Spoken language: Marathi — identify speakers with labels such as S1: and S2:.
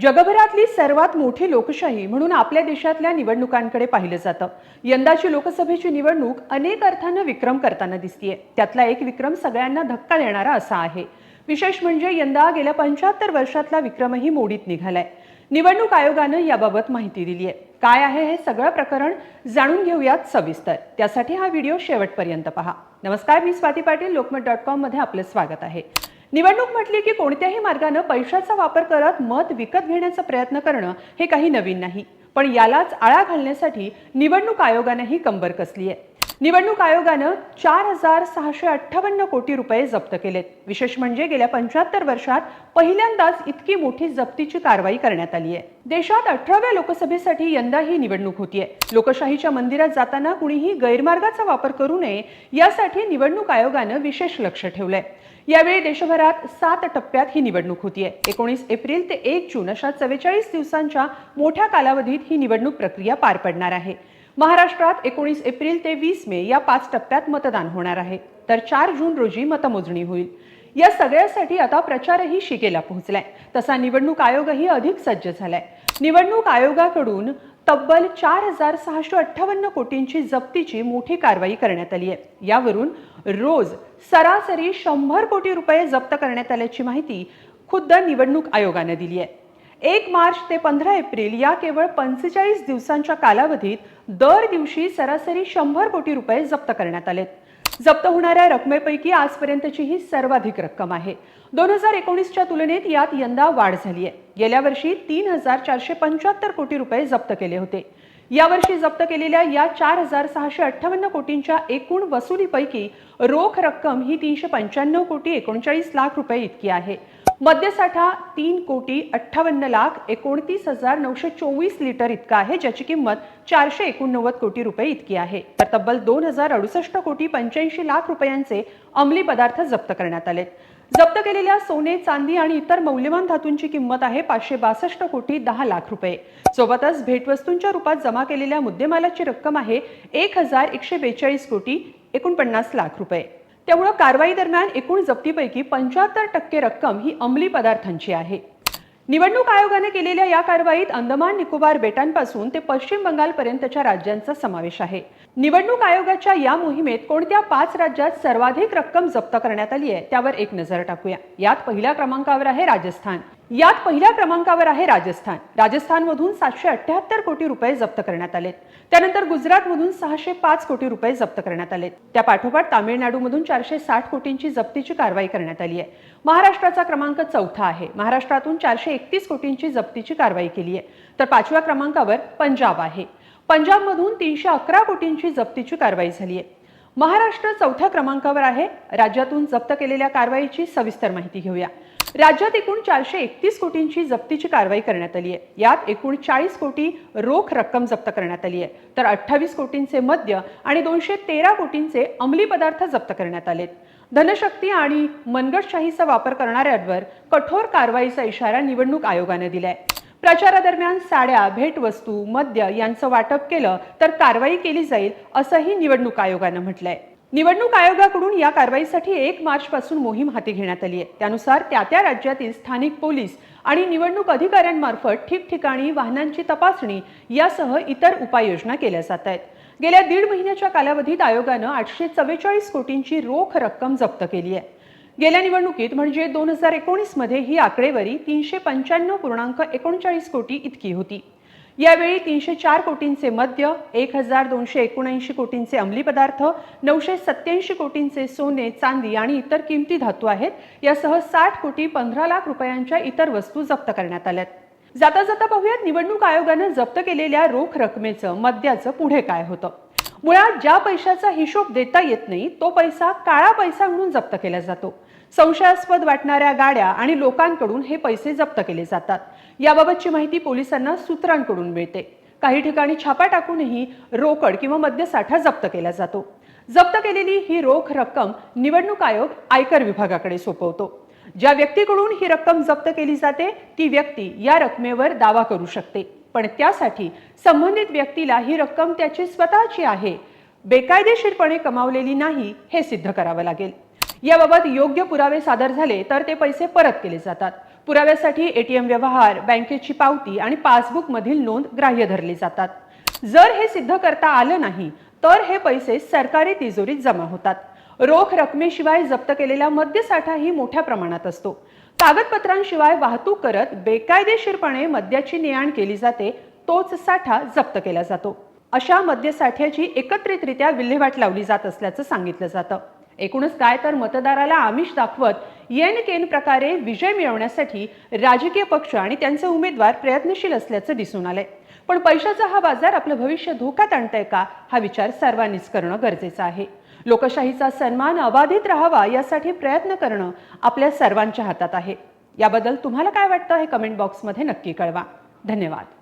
S1: जगभरातली सर्वात मोठी लोकशाही म्हणून आपल्या देशातल्या निवडणुकांकडे पाहिलं जातं. यंदाची लोकसभेची निवडणूक अनेक अर्थानं विक्रम करताना दिसतीये. त्यातला एक विक्रम सगळ्यांना धक्का देणारा असा आहे. विशेष म्हणजे यंदा गेल्या पंच्याहत्तर वर्षातला विक्रमही मोडीत निघालाय. निवडणूक आयोगानं याबाबत माहिती दिली आहे काय आहे हे सगळं प्रकरण जाणून घेऊयात सविस्तर. त्यासाठी हा व्हिडिओ शेवटपर्यंत पहा. नमस्कार मी स्वाती पाटील. लोकमत डॉट कॉममध्ये आपलं स्वागत आहे. निवडणूक म्हटली की कोणत्याही मार्गानं पैशाचा वापर करत मत विकत घेण्याचा प्रयत्न करणं हे काही नवीन नाही. पण यालाच आळा घालण्यासाठी निवडणूक आयोगानंही कंबर कसली आहे. निवडणूक आयोगानं चार हजार सहाशे अठ्ठावन्न कोटी रुपये जप्त केलेत. विशेष म्हणजे गेल्या पंच्याहत्तर वर्षात पहिल्यांदाच इतकी मोठी जप्तीची कारवाई करण्यात आली आहे. देशात अठराव्या लोकसभेसाठी यंदा ही निवडणूक होतीये. लोकशाहीच्या मंदिरात जाताना कुणीही गैरमार्गाचा वापर करू नये यासाठी निवडणूक आयोगानं विशेष लक्ष ठेवलंय. यावेळी देशभरात सात टप्प्यात ही निवडणूक होतीये. एकोणीस एप्रिल ते एक जून अशा चव्वेचाळीस दिवसांच्या मोठ्या कालावधीत ही निवडणूक प्रक्रिया पार पडणार आहे. महाराष्ट्रात एकोणीस एप्रिल ते वीस मे या पाच टप्प्यात मतदान होणार आहे. तर चार जून रोजी मतमोजणी होईल. या सगळ्यासाठी आता प्रचारही शिकेला पोहोचलाय. तसा निवडणूक आयोगही अधिक सज्ज झालाय. निवडणूक आयोगाकडून तब्बल चार हजार सहाशे अठ्ठावन्न कोटींची जप्तीची मोठी कारवाई करण्यात आली आहे. यावरून रोज सरासरी शंभर कोटी रुपये जप्त करण्यात आल्याची माहिती खुद्द निवडणूक आयोगानं दिली आहे. एक मार्च ते पंधरा एप्रिल या केवळ पंचेचाळीस दिवसांच्या कालावधीत दर दिवशी सरासरी शंभर कोटी रुपये जप्त करण्यात आलेत. जप्त होणाऱ्या रकमेपैकी आजपर्यंतची ही सर्वाधिक रक्कम आहे. दोन हजार एकोणीसच्या तुलनेत यात यंदा वाढ झाली आहे. गेल्या वर्षी तीन हजार चारशे पंच्याहत्तर कोटी रुपये जप्त केले होते. यावर्षी जप्त केलेल्या या चार हजार सहाशे अठ्ठावन्न कोटींच्या एकूण वसुलीपैकी रोख रक्कम ही तीनशे पंच्याण्णव कोटी एकोणचाळीस लाख रुपये इतकी आहे. मद्यसाठा तीन कोटी अठ्ठावन्न लाख एकोणतीस हजार नऊशे चोवीस लिटर इतका आहे ज्याची किंमत चारशे एकोणनव्वद कोटी रुपये इतकी आहे. तर तब्बल दोन हजार अडुसष्ट कोटी पंच्याऐंशी लाख रुपयांचे अंमली पदार्थ जप्त करण्यात आले जप्त केलेल्या सोने चांदी आणि इतर मौल्यवान धातूंची किंमत आहे पाचशे बासष्ट कोटी दहा लाख रुपये. सोबतच भेटवस्तूंच्या रूपात जमा केलेल्या मुद्देमालाची रक्कम आहे एक हजार एकशे बेचाळीस कोटी एकोणपन्नास लाख रुपये. त्यामुळं कारवाई दरम्यान एकूण जप्तीपैकी पंच्याहत्तर टक्के रक्कम ही अंमली पदार्थांची आहे. निवडणूक आयोगाने केलेल्या या कारवाईत अंदमान निकोबार बेटांपासून ते पश्चिम बंगालपर्यंतच्या राज्यांचा समावेश आहे. निवडणूक आयोगाच्या या मोहिमेत कोणत्या पाच राज्यात सर्वाधिक रक्कम जप्त करण्यात आली आहे त्यावर एक नजर टाकूया. यात पहिल्या क्रमांकावर आहे राजस्थान. यात पहिल्या क्रमांकावर आहे राजस्थान. राजस्थानमधून सातशे अठ्याहत्तर कोटी रुपये जप्त करण्यात आलेत. त्यानंतर गुजरातमधून सहाशे पाच कोटी रुपये जप्त करण्यात आलेत. त्या पाठोपाठ तामिळनाडूमधून चारशे साठ कोटींची जप्तीची कारवाई करण्यात आली आहे. महाराष्ट्राचा क्रमांक चौथा आहे. महाराष्ट्रातून चारशे एकतीस कोटींची जप्तीची कारवाई केली आहे. तर पाचव्या क्रमांकावर पंजाब आहे. पंजाबमधून तीनशे अकरा कोटींची जप्तीची कारवाई झाली आहे. महाराष्ट्र चौथ्या क्रमांकावर आहे. राज्यातून जप्त केलेल्या कारवाईची सविस्तर माहिती घेऊया. राज्यात एकूण चारशे एकतीस कोटींची जप्तीची कारवाई करण्यात आली आहे. यात एकूण चाळीस कोटी रोख रक्कम जप्त करण्यात आली आहे. तर अठ्ठावीस कोटींचे मद्य आणि दोनशे तेरा कोटींचे अंमली पदार्थ जप्त करण्यात आलेत धनशक्ती आणि मनगटशाहीचा वापर करणाऱ्यांवर कठोर कारवाईचा इशारा निवडणूक आयोगाने दिलाय. प्रचारादरम्यान साड्या भेटवस्तू मद्य यांचं वाटप केलं तर कारवाई केली जाईल असंही निवडणूक आयोगानं म्हटलंय. निवडणूक आयोगाकडून या कारवाईसाठी एक मार्चपासून मोहीम हाती घेण्यात आली आहे. त्यानुसार त्या त्या राज्यातील स्थानिक पोलीस आणि निवडणूक अधिकाऱ्यांमार्फत ठिकठिकाणी वाहनांची तपासणी यासह इतर उपाययोजना केल्या जात आहेत. गेल्या दीड महिन्याच्या कालावधीत आयोगानं आठशे चव्वेचाळीस कोटींची रोख रक्कम जप्त केली आहे. गेल्या निवडणुकीत म्हणजे दोन हजार एकोणीसमध्ये ही आकडेवारी तीनशे पंच्याण्णव पूर्णांक एकोणचाळीस कोटी इतकी होती. यावेळी तीनशे चार कोटींचे मद्य एक हजार दोनशे एकोणऐंशी कोटींचे अंमली पदार्थ नऊशे सत्याऐंशी कोटींचे सोने चांदी आणि इतर किमती धातू आहेत. यासह साठ कोटी पंधरा लाख रुपयांच्या इतर वस्तू जप्त करण्यात आल्यात. जाता जाता पाहूयात निवडणूक आयोगानं जप्त केलेल्या रोख रकमेचं मद्याचं पुढे काय होतं? मुळात ज्या पैशाचा हिशोब देता येत नाही तो पैसा काळा पैसा म्हणून जप्त केला जातो. संशयास्पद वाटणाऱ्या गाड्या आणि लोकांकडून हे पैसे जप्त केले जातात. याबाबतची माहिती पोलिसांना सूत्रांकडून मिळते. काही ठिकाणी छापा टाकूनही रोकड किंवा मद्यसाठा जप्त केला जातो. जप्त केलेली ही रोख रक्कम निवडणूक आयोग आयकर विभागाकडे सोपवतो. ज्या व्यक्तीकडून ही रक्कम जप्त केली जाते ती व्यक्ती या रकमेवर दावा करू शकते. पण त्यासाठी संबंधित व्यक्तीला ही रक्कम त्याची स्वतःची आहे. बेकायदेशीरपणे कमावलेली नाही हे सिद्ध करावं लागेल. याबाबत योग्य पुरावे सादर झाले तर ते पैसे परत केले जातात. पुराव्यासाठी एटीएम व्यवहार बँकेची पावती आणि पासबुकमधील नोंद ग्राह्य धरली जातात. जर हे सिद्ध करता आलं नाही तर हे पैसे सरकारी तिजोरीत जमा होतात. रोख रकमेशिवाय जप्त केलेला मद्यसाठाही मोठ्या प्रमाणात असतो. कागदपत्रांशिवाय वाहतूक करत बेकायदेशीरपणे मद्याची ने आण केली जाते तोच साठा जप्त केला जातो. अशा मद्यसाठ्याची एकत्रितरित्या विल्हेवाट लावली जात असल्याचं सांगितलं जातं. एकूणच काय तर मतदाराला आमिष दाखवत येन केन प्रकारे विजय मिळवण्यासाठी राजकीय पक्ष आणि त्यांचे उमेदवार प्रयत्नशील असल्याचं दिसून आलंय. पण पैशाचा हा बाजार आपलं भविष्य धोक्यात आणतंय का हा विचार सर्वांनीच करणं गरजेचं आहे. लोकशाहीचा सन्मान अबाधित राहावा यासाठी प्रयत्न करणं आपल्या सर्वांच्या हातात आहे. याबद्दल तुम्हाला काय वाटतं हे कमेंट बॉक्समध्ये नक्की कळवा. धन्यवाद.